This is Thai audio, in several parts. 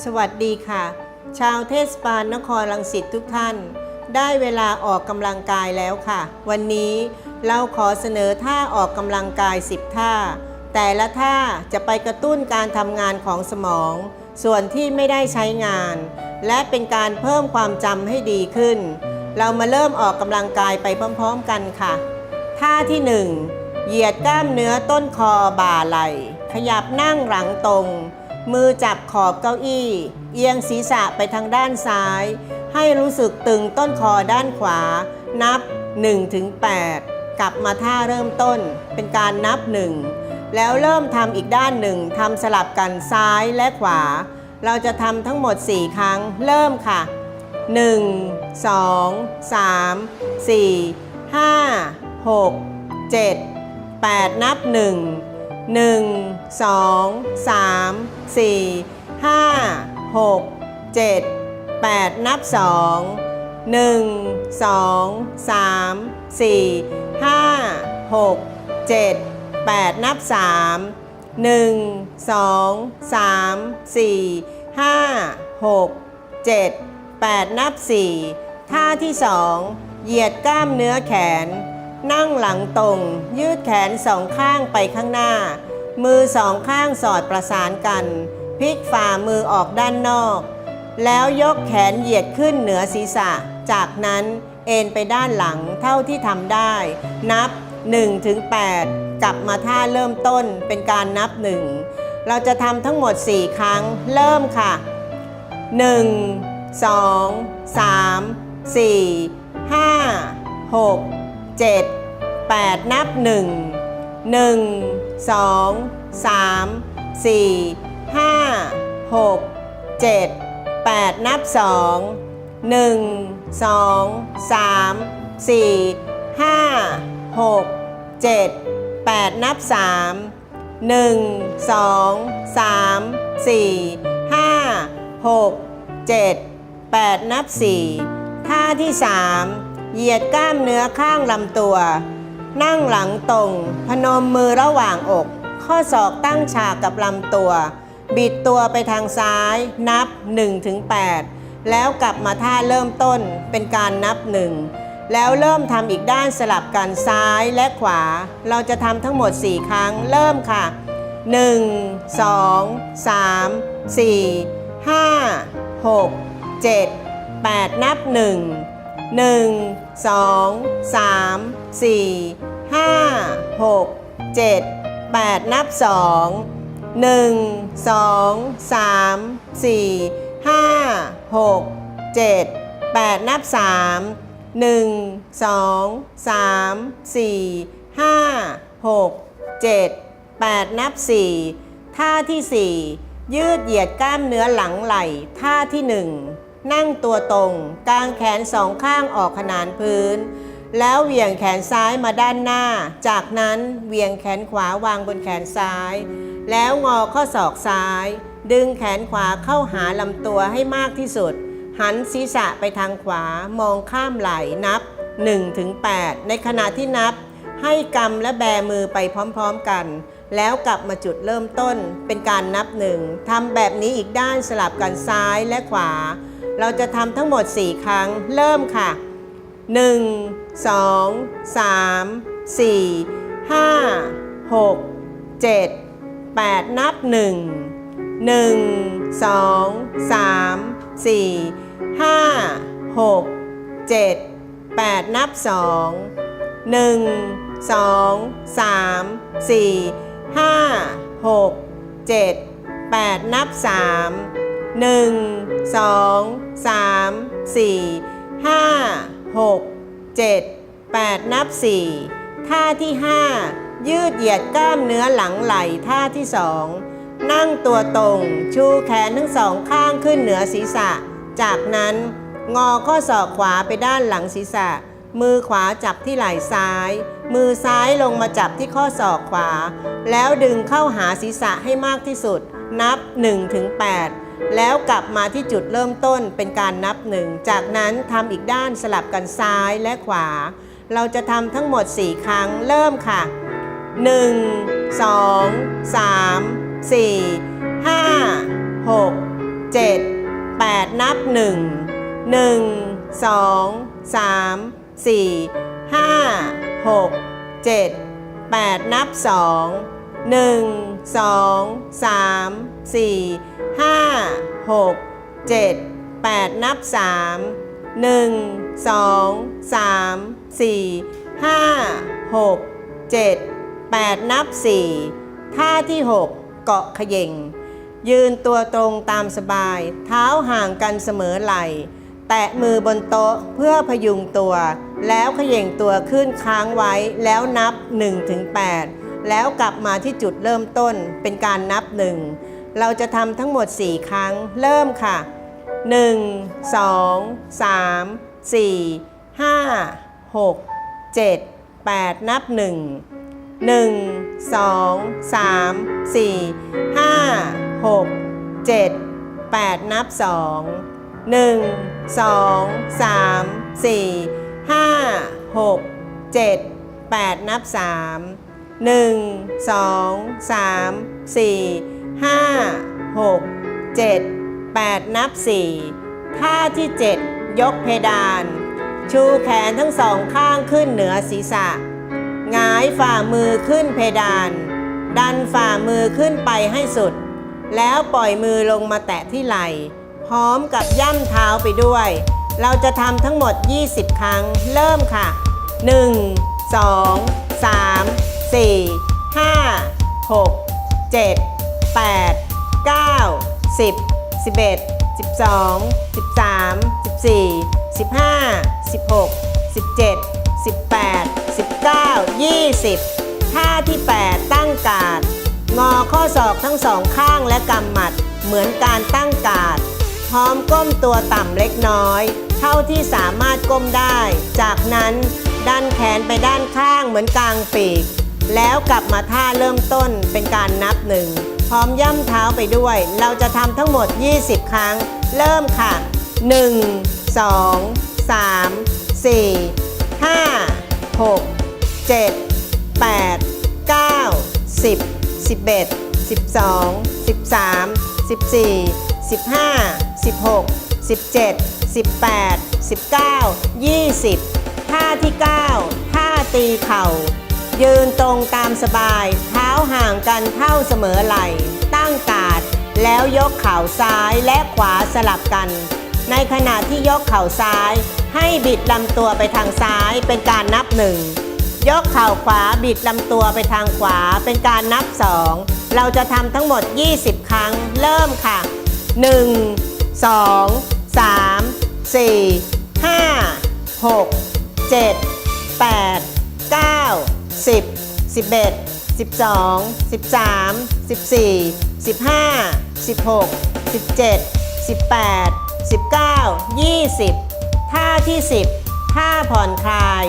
สวัสดีค่ะ ชาวเทศบาลนครลังสิตทุกท่าน ได้เวลาออกกำลังกายแล้วค่ะ วันนี้เราขอเสนอท่าออกกำลังกาย 10 ท่า แต่ละท่าจะไปกระตุ้นการทำงานของสมอง ส่วนที่ไม่ได้ใช้งาน และเป็นการเพิ่มความจำให้ดีขึ้น เรามาเริ่มออกกำลังกายไปพร้อมๆกันค่ะ ท่าที่ 1 เหยียดกล้ามเนื้อต้นคอบ่าไหล่ ขยับนั่งหลังตรง มือจับขอบเก้าอี้ เอียงศีรษะไปทางด้านซ้าย ให้รู้สึกตึงต้นคอด้านขวา นับ 1-8 กลับมาท่าเริ่มต้น เป็นการนับ 1 แล้วเริ่มทำอีกด้านหนึ่งทำสลับกันซ้ายและขวา เราจะทำทั้งหมด 4 ครั้ง เริ่มค่ะ 1 2 3 4 5 6 7 8 นับ 1 1 2 3 4 5 6 7 8 นับ 2 1 2 3 4 5 6 7 8 นับ 3 1 2 3 4 5 6 7 8 นับ 4 ท่าที่ 2 เหยียดกล้ามเนื้อแขน นั่งหลังตรง ยืดแขนสองข้างไปข้างหน้า มือสองข้างสอดประสานกันพลิกฝ่ามือออกด้านนอก แล้วยกแขนเหยียดขึ้นเหนือศีรษะ จากนั้นเอนไปด้านหลังเท่าที่ทำได้ นับ1-8กลับมาท่าเริ่มต้นเป็นการนับ 1 เราจะทำทั้งหมด 4 ครั้ง เริ่มค่ะ 1 2 3 4 5 6 7 8 นับ 1 1 2 3 4 5 6 7 8 นับ 2 1 2 3 4 5 6 7 8 นับ 3 1 2 3 4 5 6 7 8 นับ 4 ท่าที่ 3 เหยียดกล้ามเนื้อข้างลำตัว นั่งหลังตรง พนมมือระหว่างอก ข้อศอกตั้งฉากกับลำตัว บิดตัวไปทางซ้าย นับ 1-8 แล้วกลับมาท่าเริ่มต้นเป็นการนับ1แล้วเริ่มทำอีกด้านสลับกันซ้ายและขวา เราจะทำทั้งหมด 4 ครั้ง เริ่มค่ะ 1 2 3 4 5 6 7 8 นับ 1 1 2 3 4 5 6 7 8 นับ 2 1 2 3 4 5 6 7 8 นับ 3 1 2 3 4 5 6 7 8 นับ 4 ท่าที่ 4 ยืดเหยียดกล้ามเนื้อหลังไหล่ ท่าที่ 1 นั่งตัวตรง กางแขนสองข้างออกขนานพื้น แล้วเหวี่ยงแขนซ้ายมาด้านหน้า จากนั้นเหวี่ยงแขนขวาวางบนแขนซ้าย แล้วงอข้อศอกซ้าย ดึงแขนขวาเข้าหาลำตัวให้มากที่สุด หันศีรษะไปทางขวามองข้ามไหล่นับ 1-8 ในขณะที่นับ ให้กำและแบมือไปพร้อมๆกันแล้วกลับมาจุดเริ่มต้นเป็นการนับหนึ่งทำแบบนี้อีกด้านสลับกันซ้ายและขวา เราจะทำทั้งหมด 4 ครั้ง เริ่มค่ะ 1 2 3 4 5 6 7 8 นับ 1 1 2 3 4 5 6 7 8 นับ 2 1 2 3 4 5 6 7 8 นับ 3 1 2 3 4 5 6 7 8นับ4ท่าที่5ยืดเหยียดกล้ามเนื้อหลังไหล่ท่าที่2นั่งตัวตรง ชูแขนทั้งสองข้างขึ้นเหนือศีรษะ จากนั้นงอข้อศอกขวาไปด้านหลังศีรษะ มือขวาจับที่ไหล่ซ้าย มือซ้ายลงมาจับที่ข้อศอกขวา แล้วดึงเข้าหาศีรษะให้มากที่สุด นับ1-8 แล้วกลับมาที่จุดเริ่มต้นเป็นการนับหนึ่ง จากนั้นทำอีกด้านสลับกันซ้ายและขวา เราจะทำทั้งหมด 4 ครั้งเริ่มค่ะ 1 2 3 4 5 6 7 8 นับ 1 1 2 3 4 5 6 7 8 นับ 2 1 2 3 4 5 6 7 8 นับ 3 1 2 3 4 5 6 7 8 นับ 4 ท่าที่ 6 เกาะเขย่งยืนตัวตรงตามสบาย เท้าห่างกันเสมอไหล่แตะมือบนโต๊ะเพื่อพยุงตัว แล้วเขย่งตัวขึ้นค้างไว้แล้วนับ 1-8 แล้วกลับมาที่จุดเริ่มต้นเป็นการนับ 1 เราจะทำทั้งหมด 4 ครั้ง เริ่มค่ะ 1 2 3 4 5 6 7 8 นับ 1 1 2 3 4 5 6 7 8 นับ 2 1 2 3 4 5 6 7 8 นับ 3 1 2 3 4 5 6 7 8 นับ 4 ท่าที่ 7 ยกเพดาน ชูแขนทั้งสองข้างขึ้นเหนือศีรษะหงายฝ่ามือขึ้นเพดาน ดันฝ่ามือขึ้นไปให้สุด แล้วปล่อยมือลงมาแตะที่ไหล่พร้อมกับย่ำเท้าไปด้วย เราจะทำทั้งหมด 20 ครั้ง เริ่มค่ะ 1 2 3 4 5 6 7 8 9 10 11 12 13 14 15 16 17 18 19 20 ท่าที่ 8 ตั้งการดงอข้อศอกทั้งสองข้างและกำหมัด เหมือนการตั้งการดพร้อมก้มตัวต่ำเล็กน้อย เท่าที่สามารถก้มได้ จากนั้นดันแขนไปด้านข้างเหมือนกลางปีก แล้วกลับมาท่าเริ่มต้นเป็นการนับหนึ่ง ร้อมย่ำเท้าไปด้วย เราจะทำทั้งหมด 20 ครั้ง เริ่มค่ะ 1 2 3 4 5 6 7 8 9 10 11 12 13 14 15 16 17 18 19 20ท่าที่ 9 ท่าตีเข่า ยืนตรงตามสบาย เท้าห่างกันเท่าเสมอไหล่ ตั้งกาด แล้วยกเข่าซ้ายและขวาสลับกัน ในขณะที่ยกเข่าซ้าย ให้บิดลำตัวไปทางซ้ายเป็นการนับหนึ่งยกเข่าขวาบิดลำตัวไปทางขวาเป็นการนับ2เราจะทำทั้งหมด 20 ครั้ง เริ่มค่ะ 1 2 3 4 5 6 7 8 9 10 11 12 13 14 15 16 17 18 19 20ท่าที่ 10 ท่าผ่อนคลาย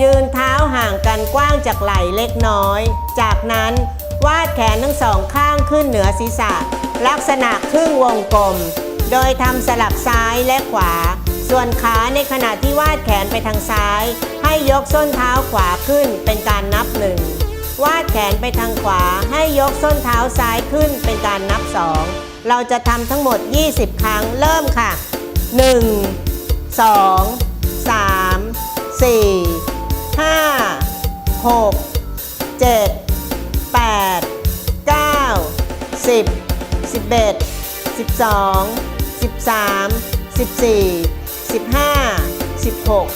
ยืนเท้าห่างกันกว้างจากไหล่เล็กน้อย จากนั้นวาดแขนทั้งสองข้างขึ้นเหนือศีรษะ ลักษณะครึ่งวงกลม โดยทำสลับซ้ายและขวา ส่วนขาในขณะที่วาดแขนไปทางซ้าย ให้ยกส้นเท้าขวาขึ้นเป็นการนับหนึ่งวาดแขนไปทางขวา ให้ยกส้นเท้าซ้ายขึ้นเป็นการนับสองเราจะทำทั้งหมด 20 ครั้งเริ่มค่ะ 1 2 3 4 5 6 7 8 9 10 11 12 13 14 15 16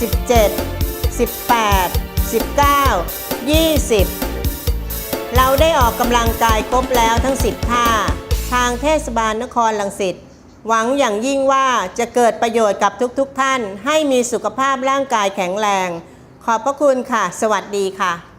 17 18 19 20 เราได้ออกกำลังกายครบแล้วทั้ง 10 ท่า ทางเทศบาลนครลังสิตหวังอย่างยิ่งว่าจะเกิดประโยชน์กับทุกๆทท่าน ให้มีสุขภาพร่างกายแข็งแรง ขอบพระคุณค่ะ สวัสดีค่ะ